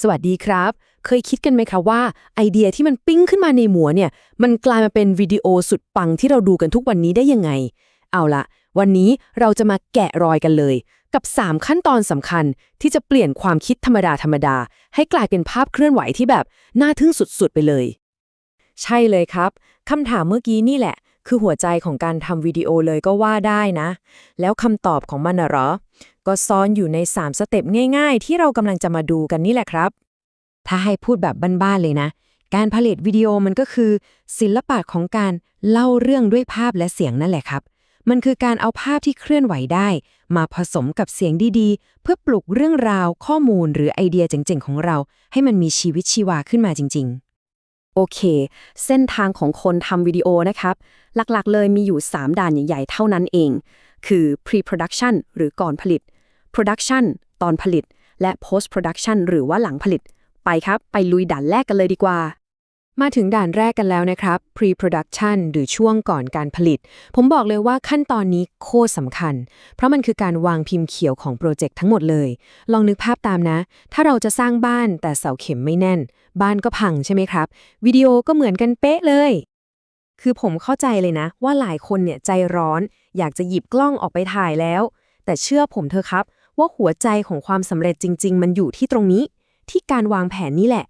สวัสดีครับ เคยคิดกันไหมคะว่าไอเดียที่มันปิ้งขึ้นมาในหัวเนี่ย มันกลายมาเป็นวิดีโอสุดปังที่เราดูกันทุกวันนี้ได้ยังไง เอาละวันนี้เราจะมาแกะรอยกันเลย กับ 3 ขั้นตอนสำคัญที่จะเปลี่ยนความคิดธรรมดาธรรมดา ให้กลายเป็นภาพเคลื่อนไหวที่แบบน่าทึ่งสุดๆไปเลย ใช่เลยครับคำถามเมื่อกี้นี่แหละ คือหัวใจของการทำวิดีโอเลยก็ว่าได้นะ แล้วคำตอบของมันนะหรอ ก็ซ่อนอยู่ใน 3 สเต็ปง่ายๆ ที่เรากำลังจะมาดูกันนี่แหละครับ ถ้าให้พูดแบบบ้านๆเลยนะ การผลิตวิดีโอมันก็คือ ศิลปะของการเล่าเรื่องด้วยภาพและเสียงนั่นแหละครับมันคือการเอาภาพที่เคลื่อนไหวได้ มาผสมกับเสียงดีๆ เพื่อปลุกเรื่องราวข้อมูลหรือไอเดียเจ๋งๆ ของเรา ให้มันมีชีวิตชีวาขึ้นมาจริง ๆ โอเค เส้นทางของคนทำวิดีโอนะครับ หลักๆ เลยมีอยู่ 3 ด่านใหญ่ๆ เท่านั้นเอง คือ pre-production หรือก่อนผลิต production ตอนผลิต และ post-production หรือว่าหลังผลิต ไปครับ ไปลุยด่านแรกกันเลยดีกว่า มาถึงด่านแรกกันแล้วนะครับ pre-production หรือช่วงก่อนการผลิต ผมบอกเลยว่าขั้นตอนนี้โคตรสำคัญ เพราะมันคือการวางพิมพ์เขียวของโปรเจกต์ทั้งหมดเลย ลองนึกภาพตามนะ ถ้าเราจะสร้างบ้านแต่เสาเข็มไม่แน่น บ้านก็พังใช่ไหมครับ วิดีโอก็เหมือนกันเป๊ะเลย คือผมเข้าใจเลยนะ ว่าหลายคนเนี่ยใจร้อน อยากจะหยิบกล้องออกไปถ่ายแล้ว แต่เชื่อผมเถอะครับ ว่าหัวใจของความสำเร็จจริง ๆ มันอยู่ที่ตรงนี้ ที่การวางแผนนี่แหละ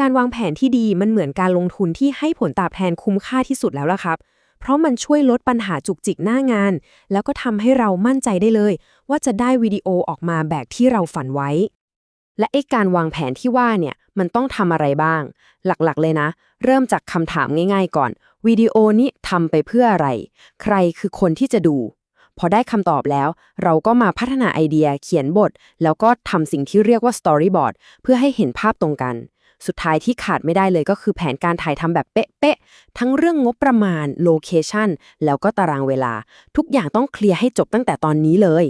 การวางแผนที่ดีมันเหมือนการลงทุนที่ให้ผลตอบแทนคุ้มค่าที่สุดแล้วล่ะครับ เพราะมันช่วยลดปัญหาจุกจิกหน้างาน แล้วก็ทำให้เรามั่นใจได้เลย ว่าจะได้วิดีโอออกมาแบบที่เราฝันไว้ และไอ้การวางแผนที่ว่าเนี่ยมันต้องทำอะไรบ้าง หลักๆเลยนะ เริ่มจากคำถามง่าย ๆ ก่อนวิดีโอนี้ทำไปเพื่ออะไร ใครคือคนที่จะดู พอได้คำตอบแล้ว เราก็มาพัฒนาไอเดียเขียนบท แล้วก็ทำสิ่งที่เรียกว่า storyboard เพื่อให้เห็นภาพตรงกัน สุดท้ายที่ขาดไม่ได้เลยก็คือแผนการถ่ายทำแบบเป๊ะๆ ทั้งเรื่องงบประมาณ โลเคชันแล้วก็ตารางเวลา ทุกอย่างต้องเคลียร์ให้จบตั้งแต่ตอนนี้เลย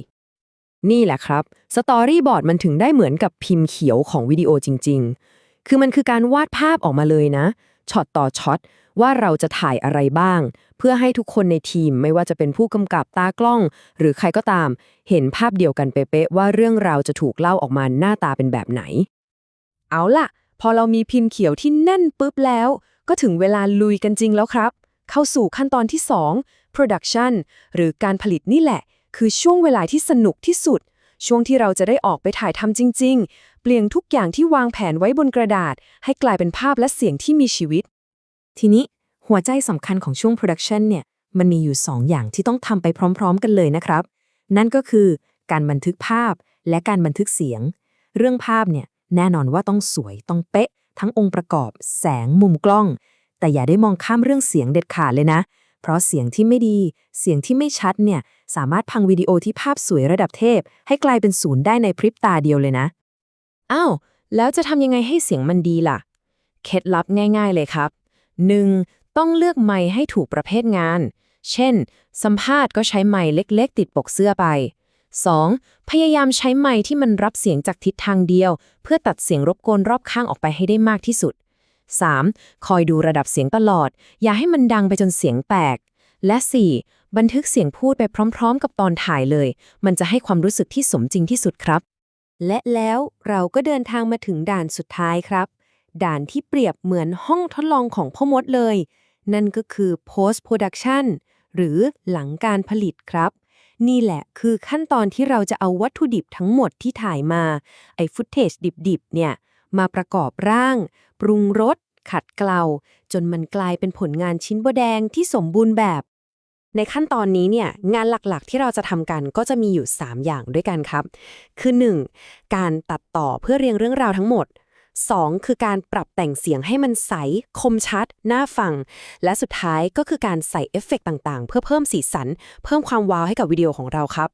นี่แหละครับ สตอรี่บอร์ดมันถึงได้เหมือนกับพิมพ์เขียวของวิดีโอจริง ๆ คือมันคือการวาดภาพออกมาเลยนะ ช็อตต่อช็อต ว่าเราจะถ่ายอะไรบ้าง เพื่อให้ทุกคนในทีมไม่ว่าจะเป็นผู้กำกับตากล้อง หรือใครก็ตาม เห็นภาพเดียวกันเป๊ะๆว่าเรื่องราวจะถูกเล่าออกมาหน้าตาเป็นแบบไหน เอาล่ะ พอเรามีพิมพ์เขียวที่แน่นปุ๊บแล้ว ก็ถึงเวลาลุยกันจริงแล้วครับ เข้าสู่ขั้นตอนที่ 2 production หรือการผลิตนี่แหละ คือช่วงเวลาที่สนุกที่สุด ช่วงที่เราจะได้ออกไปถ่ายทำจริง ๆ เปลี่ยนทุกอย่างที่วางแผนไว้บนกระดาษ ให้กลายเป็นภาพและเสียงที่มีชีวิต ทีนี้หัวใจสำคัญของช่วง production เนี่ย มันมีอยู่ 2 อย่างที่ต้องทำไปพร้อม ๆ กันเลยนะครับ นั่นก็คือการบันทึกภาพและการบันทึกเสียง เรื่องภาพเนี่ย แน่นอนว่าต้องสวยต้องเป๊ะ ทั้งองค์ประกอบ แสงมุมกล้อง แต่อย่าได้มองข้ามเรื่องเสียงเด็ดขาดเลยนะ เพราะเสียงที่ไม่ดี เสียงที่ไม่ชัดเนี่ยสามารถพังวิดีโอที่ภาพสวยระดับเทพ ให้กลายเป็นศูนย์ได้ในพริบตาเดียวเลยนะอ้าวแล้วจะทำยังไงให้เสียงมันดีล่ะ เคล็ดลับง่าย ๆ เลยครับ 1. ต้องเลือกไมค์ให้ถูกประเภทงาน เช่น สัมภาษณ์ก็ใช้ไมค์เล็ก ๆ ติดปกเสื้อไป 2. พยายามใช้ไมค์ที่มันรับเสียงจากทิศทางเดียว เพื่อตัดเสียงรบกวนรอบข้างออกไปให้ได้มากที่สุด 3. คอยดูระดับเสียงตลอด อย่าให้มันดังไปจนเสียงแตก และ 4. บันทึกเสียงพูดไปพร้อม ๆ กับตอนถ่ายเลย มันจะให้ความรู้สึกที่สมจริงที่สุดครับ และแล้วเราก็เดินทางมาถึงด่านสุดท้ายครับ ด่านที่เปรียบเหมือนห้องทดลองของพ่อมดเลย นั่นก็คือ post production หรือหลังการผลิตครับ นี่แหละคือขั้นตอนที่เราจะเอาวัตถุดิบทั้งหมดที่ถ่ายมา ไอ้ฟุตเทจดิบๆ เนี่ย มาประกอบร่าง ปรุงรส ขัดเกลา จนมันกลายเป็นผลงานชิ้นโบแดงที่สมบูรณ์แบบ ในขั้นตอนนี้เนี่ย งานหลักๆ ที่เราจะทำกันก็จะมีอยู่ 3 อย่างด้วยกันครับ คือ 1. การตัดต่อเพื่อเรียงเรื่องราวทั้งหมด 2. คือการปรับแต่งเสียงให้มันใส คมชัด น่าฟัง และสุดท้ายก็คือการใส่เอฟเฟกต์ต่างๆ เพื่อเพิ่มสีสัน เพิ่มความว้าวให้กับวิดีโอของเราครับ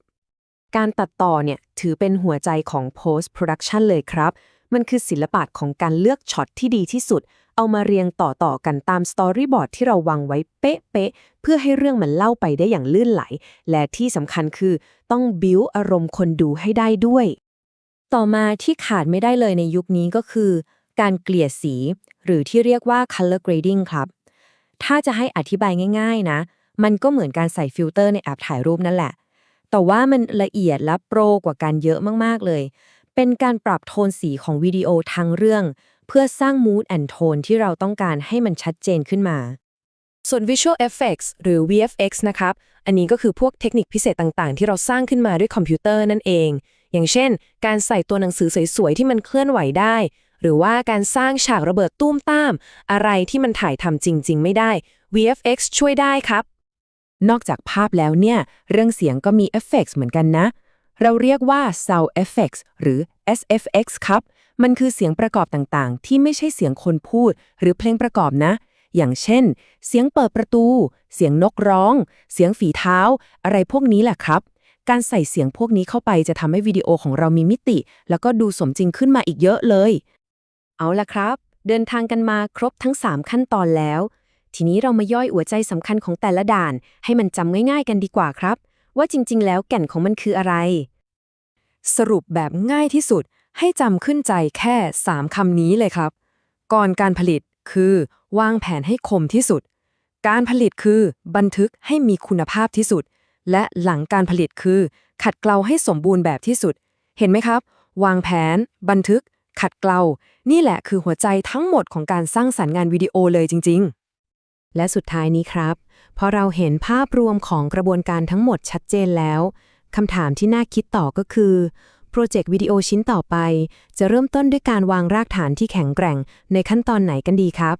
การตัดต่อเนี่ยถือเป็นหัวใจของ post production เลยครับ มันคือศิลปะของการเลือกช็อตที่ดีที่สุด เอามาเรียงต่อๆกันตามสตอรี่บอร์ดที่เราวางไว้เป๊ะๆเพื่อให้เรื่องมันเล่าไปได้อย่างลื่นไหล และที่สำคัญคือต้องบิวอารมณ์คนดูให้ได้ด้วย ต่อมาที่ขาดไม่ได้เลยในยุคนี้ก็คือ การเกลี่ยสี หรือที่เรียกว่า color grading ครับ ถ้าจะให้อธิบายง่าย ๆนะ มันก็เหมือนการใส่ฟิลเตอร์ในแอปถ่ายรูปนั่นแหละ แต่ว่ามันละเอียดและโปรกว่าการเยอะมากๆเลย เป็นการปรับโทนสีของวิดีโอทั้งเรื่อง เพื่อสร้าง mood and tone ที่เราต้องการให้มันชัดเจนขึ้นมาส่วน Visual Effects หรือ VFX นะครับ อันนี้ก็คือพวกเทคนิคพิเศษต่างๆ ที่เราสร้างขึ้นมาด้วยคอมพิวเตอร์นั่นเอง อย่างเช่น การใส่ตัวหนังสือสวยๆที่มันเคลื่อนไหวได้ หรือว่าการสร้างฉากระเบิดตุ้มตาม อะไรที่มันถ่ายทำจริง ๆ ไม่ได้ VFX ช่วยได้ครับ นอกจากภาพแล้วเนี่ย เรื่องเสียงก็มีเอฟเฟกต์เหมือนกันนะ เราเรียกว่า sound effects หรือ SFX ครับ มันคือเสียงประกอบต่างๆ ที่ไม่ใช่เสียงคนพูด หรือเพลงประกอบนะ อย่างเช่น เสียงเปิดประตู เสียงนกร้อง เสียงฝีเท้า อะไรพวกนี้แหละครับ การใส่เสียงพวกนี้เข้าไปจะทำให้วิดีโอของเรามีมิติ แล้วก็ดูสมจริงขึ้นมาอีกเยอะเลย เอาละครับ เดินทางกันมาครบทั้ง 3 ขั้นตอนแล้ว ทีนี้เรามาย่อยหัวใจสำคัญของแต่ละด่าน ให้มันจำง่ายๆกันดีกว่าครับ ว่าจริง ๆ แล้วแก่นของมันคืออะไร สรุปแบบง่ายที่สุด ให้จำขึ้นใจแค่ 3คำนี้เลยครับ ก่อนการผลิตคือ วางแผนให้คมที่สุด การผลิตคือ บันทึกให้มีคุณภาพที่สุด และหลังการผลิตคือ ขัดเกลาให้สมบูรณ์แบบที่สุด เห็นไหมครับ วางแผน บันทึก ขัดเกลา นี่แหละคือหัวใจทั้งหมดของการสร้างสรรค์งานวิดีโอเลยจริง ๆและสุดท้ายนี้ครับพอเราเห็นภาพรวมของกระบวนการทั้งหมดชัดเจนแล้วคำถามที่น่าคิดต่อก็คือ โปรเจกต์วิดีโอชิ้นต่อไป จะเริ่มต้นด้วยการวางรากฐานที่แข็งแกร่งในขั้นตอนไหนกันดีครับ